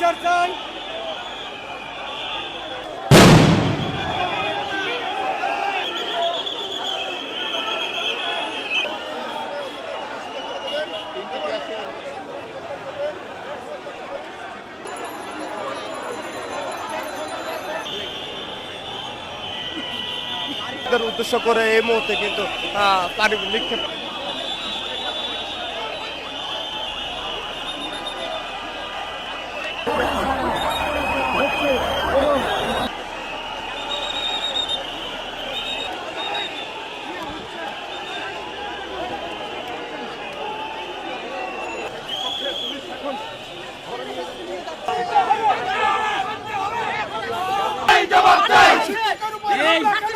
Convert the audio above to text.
বিচার উদ্দেশ্য করে এই মুহূর্তে কিন্তু পানি নিক্ষেপ રૂપિયા